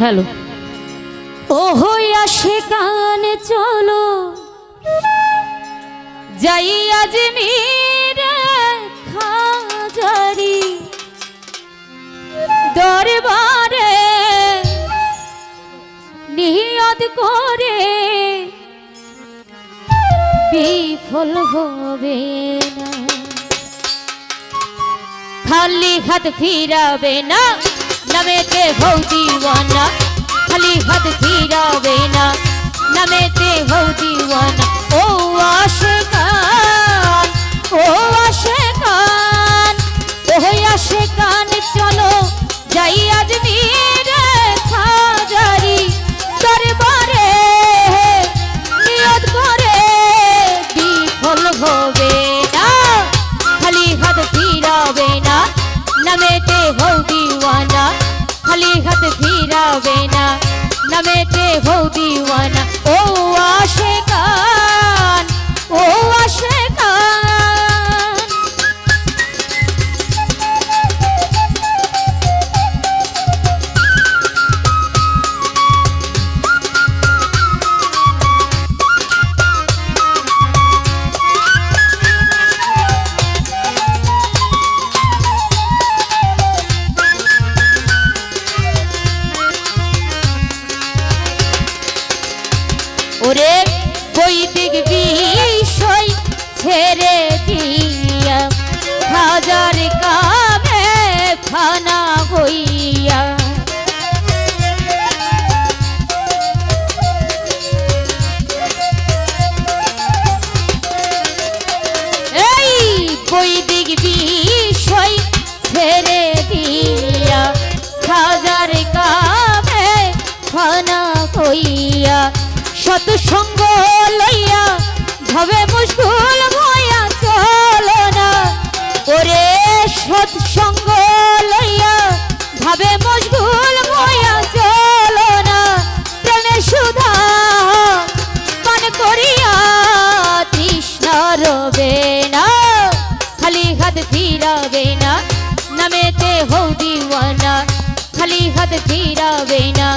Hello. ও হইয়া সে কান চলো। যাই আজ খাজারি দরবারে নিয়ত করে বিফল হবে না। খালি হাত ফিরাবে না। নমেতে হৌ দিওয়ানা খালি হাত ফিরাবে না। নমেতে নমেতে ভৌ দিওয়ানা? খালি হাত ফিরাবে না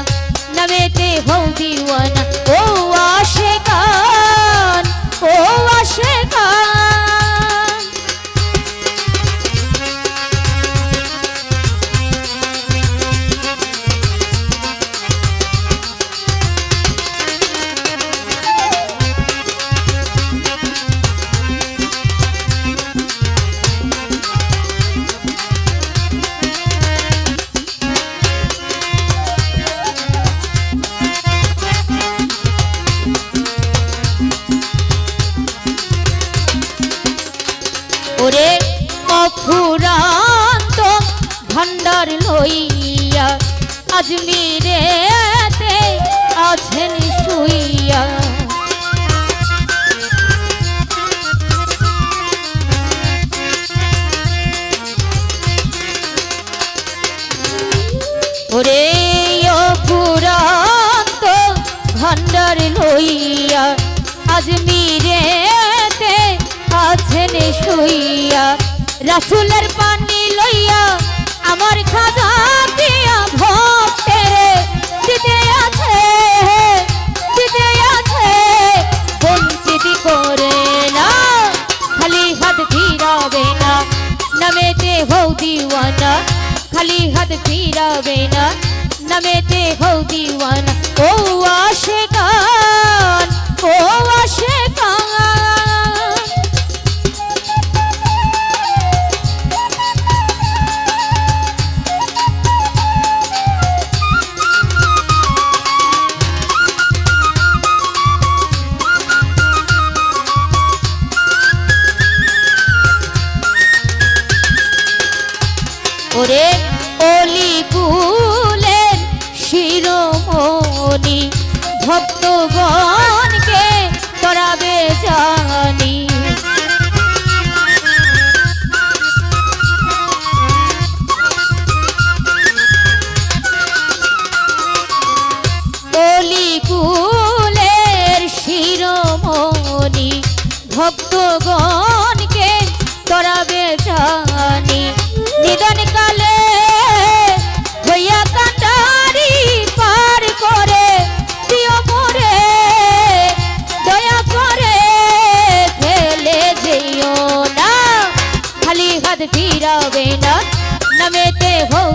নমেতে হৌ দিওয়ানা ও আশেকান ভান্ডার লইয়া আজমিরেতে আছেন শুইয়া। ওরে অফুরান্ত ভান্ডার লইয়া আজমিরেতে আছেন শুইয়া। রাসুলের পানি লইয়া আমার খাজা দিয়া ভক্তের দিতে আছে দিতে আছে। বঞ্চিত করে না, খালি হাত ফিরাবে না, নমেতে হৌ দিওয়ানা, খালি হাত ফিরাবে না, নমেতে হৌ দিওয়ানা। ও আশেকান ও আশেকান। ওরে অলি কুলের শিরোমণি ভক্তগণকে তরাবে জানি। অলি কুলের শিরোমণি ভক্তগণকে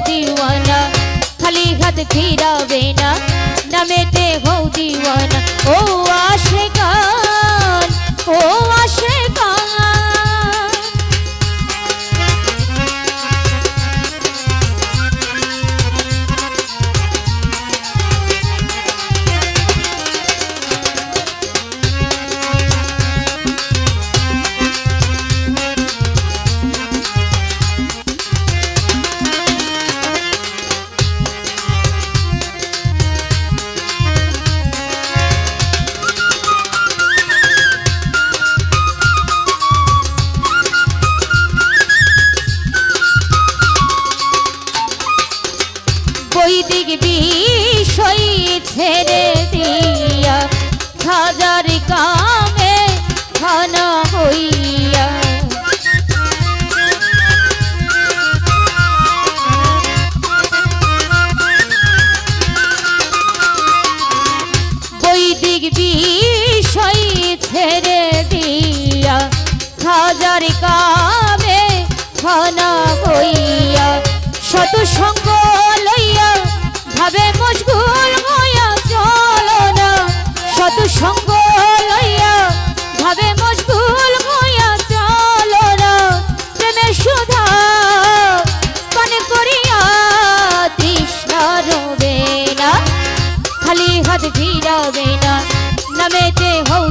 দিওয়ানা খালি হাত ফিরাবে না নামেতে হৌ দিওয়ানা ও আ বিষয় ছেড়ে দিয়া হাজার কামে হইয়া শত সঙ্গ লইয়া ভাবে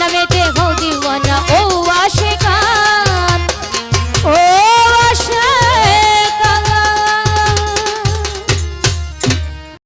নামেতে হও দিওয়ানা ও আশেকা